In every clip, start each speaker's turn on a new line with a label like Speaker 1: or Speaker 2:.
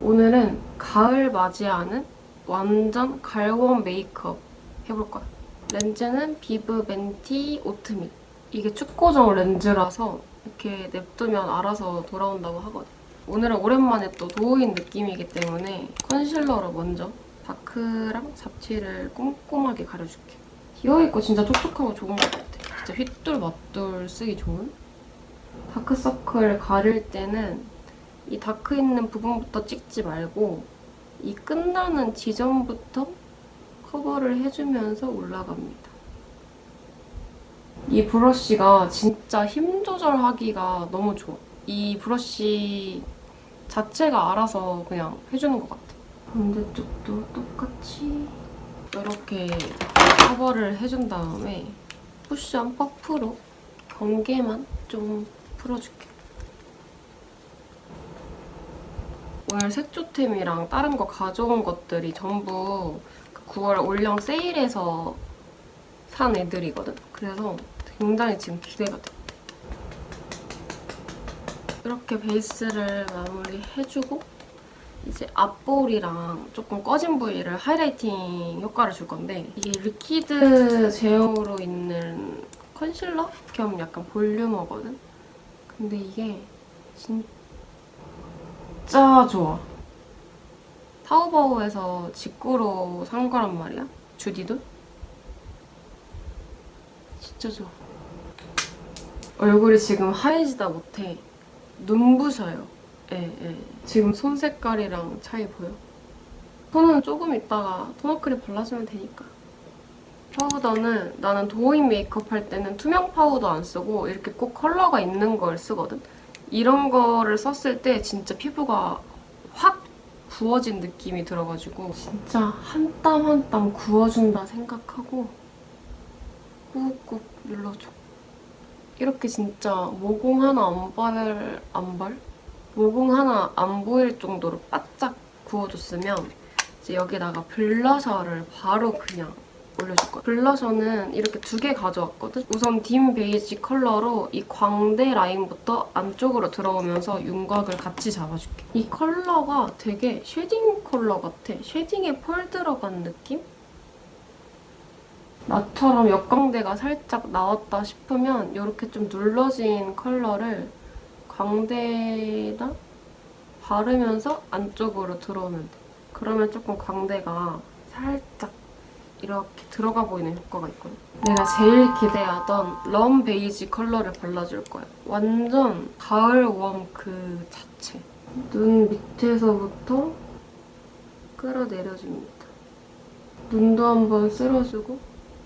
Speaker 1: 오늘은 가을 맞이하는 완전 갈웜 메이크업 해볼 거야. 렌즈는 비브 멘티 오트밀. 이게 축고정 렌즈라서 이렇게 냅두면 알아서 돌아온다고 하거든. 오늘은 오랜만에 또 도우인 느낌이기 때문에 컨실러로 먼저 다크랑 잡티를 꼼꼼하게 가려줄게. 비어있고 진짜 촉촉하고 좋은 것 같아. 진짜 휘뚤 맞뚤 쓰기 좋은? 다크서클 가릴 때는 이 다크 있는 부분부터 찍지 말고 이 끝나는 지점부터 커버를 해주면서 올라갑니다. 이 브러쉬가 진짜 힘 조절하기가 너무 좋아. 이 브러쉬 자체가 알아서 그냥 해주는 것 같아. 반대쪽도 똑같이 이렇게 커버를 해준 다음에 쿠션 퍼프로 경계만 좀 풀어줄게. 오늘 색조템이랑 다른 거 가져온 것들이 전부 그 9월 올영 세일에서 산 애들이거든. 그래서 굉장히 지금 기대가 돼. 이렇게 베이스를 마무리해주고 이제 앞볼이랑 조금 꺼진 부위를 하이라이팅 효과를 줄 건데 이게 리퀴드 제형으로 있는 컨실러 겸 약간 볼륨어거든. 근데 이게 진짜 좋아. 타오바오에서 직구로 산 거란 말이야. 주디도. 진짜 좋아. 얼굴이 지금 하얘지다 못해. 눈부셔요. 예, 예. 지금 손 색깔이랑 차이 보여? 손은 조금 있다가 토너 크림 발라주면 되니까. 파우더는 나는 도우인 메이크업 할 때는 투명 파우더 안 쓰고 이렇게 꼭 컬러가 있는 걸 쓰거든. 이런 거를 썼을 때 진짜 피부가 확 구워진 느낌이 들어가지고 진짜 한 땀 한 땀 구워준다 생각하고 꾹꾹 눌러줘. 이렇게 진짜 모공 하나 안 발, 안 발? 모공 하나 안 보일 정도로 바짝 구워줬으면 이제 여기다가 블러셔를 바로 그냥 올려줄 거야. 블러셔는 이렇게 두 개 가져왔거든? 우선 딤 베이지 컬러로 이 광대 라인부터 안쪽으로 들어오면서 윤곽을 같이 잡아줄게. 이 컬러가 되게 쉐딩 컬러 같아. 쉐딩에 펄 들어간 느낌? 나처럼 역광대가 살짝 나왔다 싶으면 이렇게 좀 눌러진 컬러를 광대에다 바르면서 안쪽으로 들어오면 돼. 그러면 조금 광대가 살짝 이렇게 들어가 보이는 효과가 있거든. 내가 제일 기대하던 럼 베이지 컬러를 발라줄 거야. 완전 가을 웜 그 자체. 눈 밑에서부터 끌어내려줍니다. 눈도 한번 쓸어주고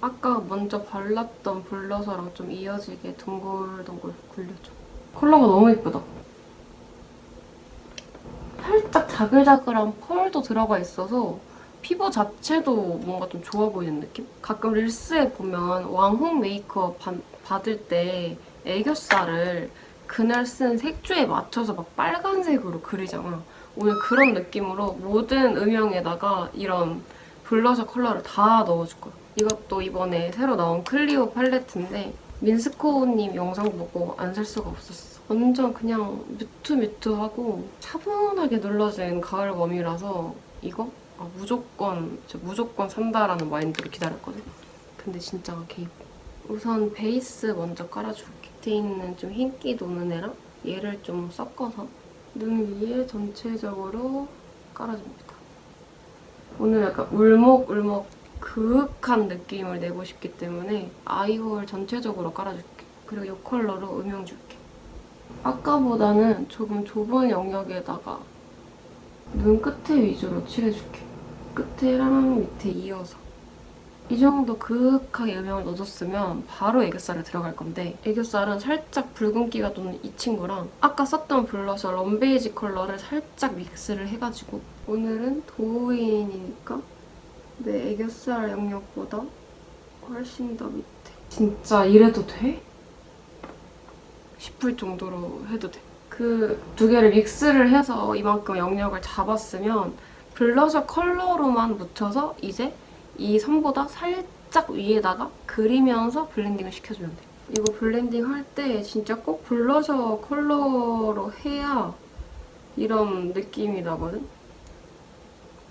Speaker 1: 아까 먼저 발랐던 블러셔랑 좀 이어지게 동글동글 굴려줘. 컬러가 너무 예쁘다. 살짝 자글자글한 펄도 들어가 있어서 피부 자체도 뭔가 좀 좋아 보이는 느낌? 가끔 릴스에 보면 왕홍 메이크업 바- 받을 때 애교살을 그날 쓴 색조에 맞춰서 막 빨간색으로 그리잖아. 오늘 그런 느낌으로 모든 음영에다가 이런 블러셔 컬러를 다 넣어줄 거야. 이것도 이번에 새로 나온 클리오 팔레트인데 민스코님 영상 보고 안 살 수가 없었어. 완전 그냥 뮤트뮤트하고 차분하게 눌러진 가을 웜이라서 이거 아, 무조건 진짜 무조건 산다라는 마인드로 기다렸거든. 근데 진짜 개입. 우선 베이스 먼저 깔아줄게. 밑에 있는 좀 흰기 도는 애랑 얘를 좀 섞어서 눈 위에 전체적으로 깔아줍니다. 오늘 약간 울먹울먹 그윽한 느낌을 내고 싶기 때문에 아이홀 전체적으로 깔아줄게. 그리고 이 컬러로 음영 줄게. 아까보다는 조금 좁은 영역에다가 눈 끝에 위주로 칠해줄게. 끝에랑 밑에 이어서. 이 정도 그윽하게 음영을 넣어줬으면 바로 애교살에 들어갈 건데 애교살은 살짝 붉은기가 도는 이 친구랑 아까 썼던 블러셔 럼베이지 컬러를 살짝 믹스를 해가지고 오늘은 도우인이니까 내 애교살 영역보다 훨씬 더 밑에 진짜 이래도 돼? 싶을 정도로 해도 돼. 그 두 개를 믹스를 해서 이만큼 영역을 잡았으면 블러셔 컬러로만 묻혀서 이제 이 선보다 살짝 위에다가 그리면서 블렌딩을 시켜주면 돼. 이거 블렌딩 할 때 진짜 꼭 블러셔 컬러로 해야 이런 느낌이 나거든?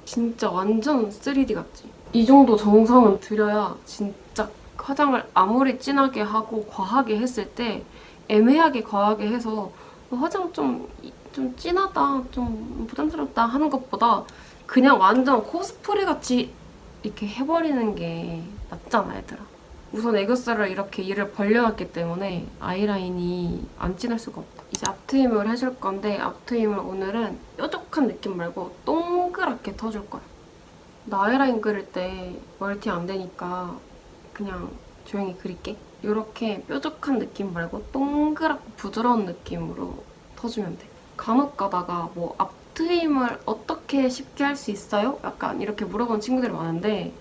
Speaker 1: 진짜 완전 3D 같지? 이 정도 정성은 들여야 진짜 화장을 아무리 진하게 하고 과하게 했을 때 애매하게 과하게 해서 어, 화장 좀, 좀 진하다, 좀 부담스럽다 하는 것보다 그냥 완전 코스프레 같이 이렇게 해버리는 게 낫잖아, 얘들아. 우선 애교살을 이렇게 이를 벌려놨기 때문에 아이라인이 안 진할 수가 없다. 이제 앞트임을 해줄 건데 앞트임을 오늘은 뾰족한 느낌 말고 동그랗게 터줄 거야. 나 아이라인 그릴 때 멀티 안 되니까 그냥 조용히 그릴게. 이렇게 뾰족한 느낌 말고 동그랗고 부드러운 느낌으로 터주면 돼. 간혹 가다가 뭐 앞트임을 어떻게 쉽게 할 수 있어요? 약간 이렇게 물어보는 친구들이 많은데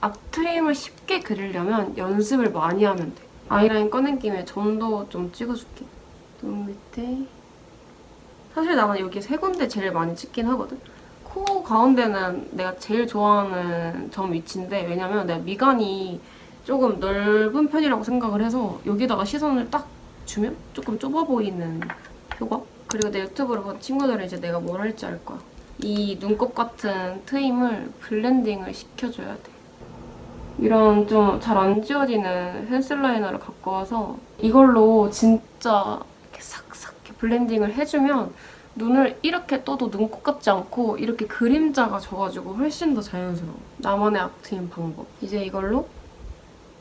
Speaker 1: 앞트임을 쉽게 그리려면 연습을 많이 하면 돼. 아이라인 꺼낸 김에 점도 좀 찍어줄게. 눈 밑에. 사실 나는 여기 세 군데 제일 많이 찍긴 하거든. 코 가운데는 내가 제일 좋아하는 점 위치인데 왜냐면 내가 미간이 조금 넓은 편이라고 생각을 해서 여기다가 시선을 딱 주면 조금 좁아 보이는 효과? 그리고 내 유튜브를 본 친구들은 이제 내가 뭘 할지 알 거야. 이 눈곱 같은 트임을 블렌딩을 시켜줘야 돼. 이런 좀 잘 안 지워지는 펜슬 라이너를 갖고 와서 이걸로 진짜 이렇게 싹싹 블렌딩을 해주면 눈을 이렇게 떠도 눈곱 같지 않고 이렇게 그림자가 져가지고 훨씬 더 자연스러워. 나만의 앞트임 방법. 이제 이걸로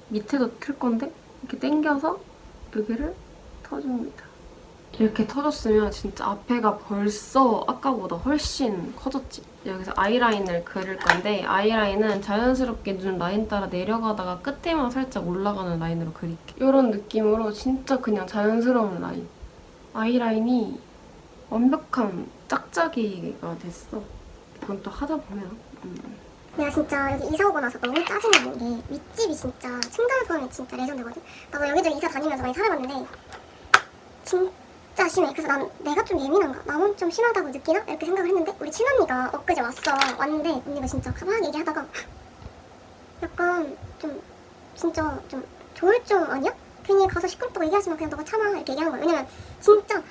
Speaker 1: 밑에도 틀 건데 이렇게 당겨서 여기를 터줍니다. 이렇게 터졌으면 진짜 앞에가 벌써 아까보다 훨씬 커졌지. 여기서 아이라인을 그릴 건데 아이라인은 자연스럽게 눈 라인 따라 내려가다가 끝에만 살짝 올라가는 라인으로 그릴게. 이런 느낌으로 진짜 그냥 자연스러운 라인. 아이라인이 완벽한 짝짝이가 됐어. 이건 또 하다 보면 음.
Speaker 2: 내가 진짜 여기 이사 오고 나서 너무 짜증나는 게 윗집이 진짜 층간소음이 진짜 레전드거든. 나도 여기저기 이사 다니면서 많이 살아봤는데 진짜 심해. 그래서 난 내가 좀 예민한가? 나만 좀 심하다고 느끼나? 이렇게 생각을 했는데 우리 친언니가 엊그제 왔어. 왔는데 언니가 진짜 가만히 얘기하다가 약간 좀 진짜 좀 조울증 아니야? 괜히 가서 시끄럽다고 얘기하지 마. 그냥 너가 참아. 이렇게 얘기하는 거야. 왜냐면 진짜 막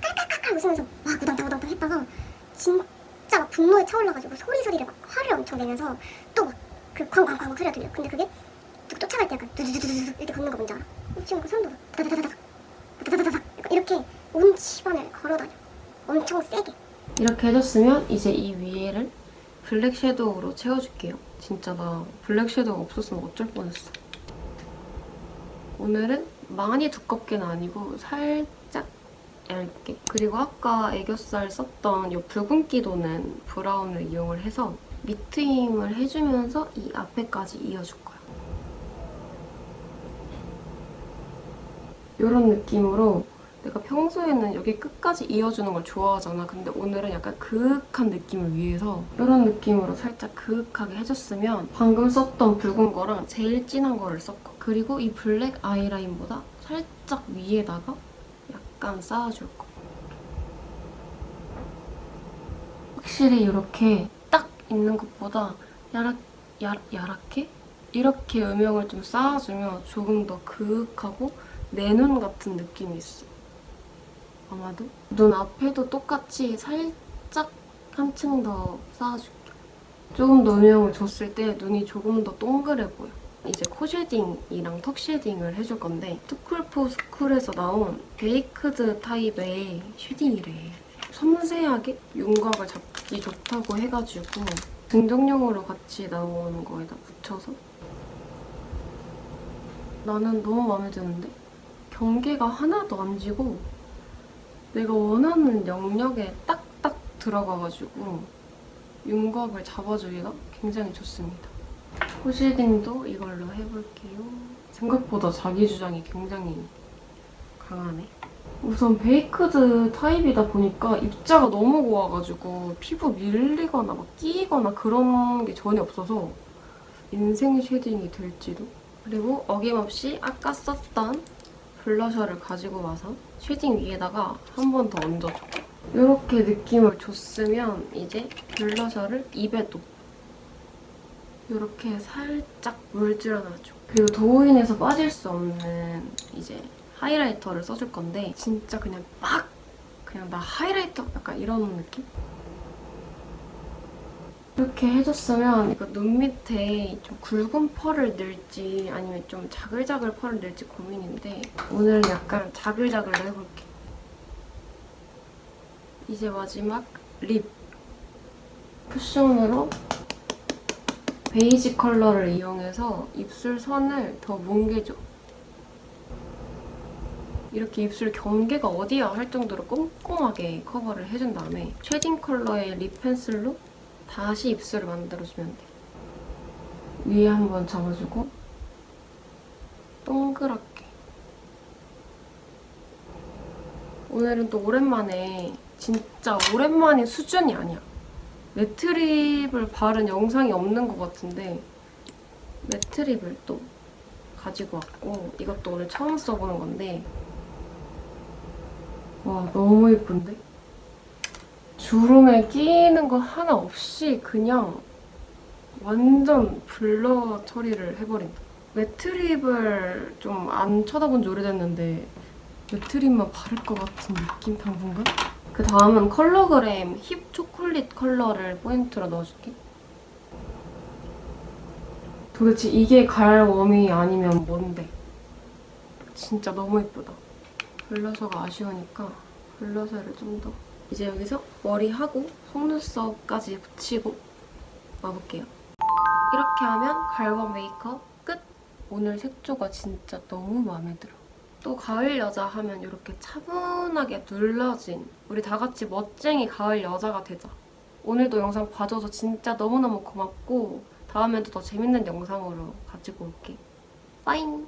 Speaker 2: 깔깔깔깔 웃으면서 막 우당탕우당탕 했다가 진짜 막 분노에 차올라가지고 소리 소리를 막 화를 엄청 내면서 또 막그 쾅쾅쾅 소리가 들려. 근데 그게 누구 쫓아갈 때 약간 두두두두두 이렇게 걷는 거 뭔지 알아? 지금 그 사람도 다다다다닥 다다다다닥 이렇게 온 집안을 걸어다녀. 엄청 세게.
Speaker 1: 이렇게 해줬으면 이제 이 위에를 블랙 섀도우로 채워줄게요. 진짜 나 블랙 섀도우가 없었으면 어쩔 뻔했어. 오늘은 많이 두껍게는 아니고 살짝 얇게. 그리고 아까 애교살 썼던 이 붉은기 도는 브라운을 이용을 해서 밑트임을 해주면서 이 앞에까지 이어줄 거야. 이런 느낌으로 내가 평소에는 여기 끝까지 이어주는 걸 좋아하잖아. 근데 오늘은 약간 그윽한 느낌을 위해서 이런 느낌으로 살짝 그윽하게 해줬으면 방금 썼던 붉은 거랑 제일 진한 거를 썼고 그리고 이 블랙 아이라인보다 살짝 위에다가 약간 쌓아줄 거. 확실히 이렇게 딱 있는 것보다 야락, 야, 야랗게? 이렇게 음영을 좀 쌓아주면 조금 더 그윽하고 내 눈 같은 느낌이 있어. 아마도 눈 앞에도 똑같이 살짝 한층 더 쌓아줄게. 조금 더 음영을 줬을 때 눈이 조금 더 동그래 보여. 이제 코 쉐딩이랑 턱 쉐딩을 해줄 건데 투쿨포 스쿨에서 나온 베이크드 타입의 쉐딩이래. 섬세하게 윤곽을 잡기 좋다고 해가지고 증정용으로 같이 나오는 거에다 붙여서 나는 너무 마음에 드는데 경계가 하나도 안 지고 내가 원하는 영역에 딱딱 들어가가지고 윤곽을 잡아주기가 굉장히 좋습니다. 코쉐딩도 이걸로 해볼게요. 생각보다 자기 주장이 굉장히 강하네. 우선 베이크드 타입이다 보니까 입자가 너무 고와가지고 피부 밀리거나 막 끼거나 그런 게 전혀 없어서 인생 쉐딩이 될지도. 그리고 어김없이 아까 썼던 블러셔를 가지고 와서 쉐딩 위에다가 한 번 더 얹어줘. 이렇게 느낌을 줬으면 이제 블러셔를 입에 놓 이렇게 살짝 물질러놔줘. 그리고 도우인에서 빠질 수 없는 이제 하이라이터를 써줄 건데 진짜 그냥 막 그냥 나 하이라이터 약간 이런 느낌? 이렇게 해줬으면 이거 눈 밑에 좀 굵은 펄을 넣을지 아니면 좀 자글자글 펄을 넣을지 고민인데 오늘 약간 자글자글로 해볼게. 이제 마지막 립. 쿠션으로 베이지 컬러를 이용해서 입술 선을 더 뭉개줘. 이렇게 입술 경계가 어디야 할 정도로 꼼꼼하게 커버를 해준 다음에 쉐딩 컬러의 립 펜슬로 다시 입술을 만들어주면 돼. 위에 한번 잡아주고 동그랗게. 오늘은 또 오랜만에 진짜 오랜만에 수준이 아니야. 매트립을 바른 영상이 없는 것 같은데 매트립을 또 가지고 왔고 이것도 오늘 처음 써보는 건데 와 너무 예쁜데? 주름에 끼는 거 하나 없이 그냥 완전 블러 처리를 해버린다. 매트립을 좀 안 쳐다본 지 오래됐는데 매트립만 바를 것 같은 느낌 당분간? 그 다음은 컬러그램 힙 초콜릿 컬러를 포인트로 넣어줄게. 도대체 이게 가을 웜이 아니면 뭔데? 진짜 너무 예쁘다. 블러셔가 아쉬우니까 블러셔를 좀 더. 이제 여기서 머리하고 속눈썹까지 붙이고 와볼게요. 이렇게 하면 가을 웜 메이크업 끝! 오늘 색조가 진짜 너무 마음에 들어. 또 가을 여자 하면 이렇게 차분하게 눌러진 우리 다 같이 멋쟁이 가을 여자가 되자. 오늘도 영상 봐줘서 진짜 너무너무 고맙고 다음에도 더 재밌는 영상으로 가지고 올게. 빠잉!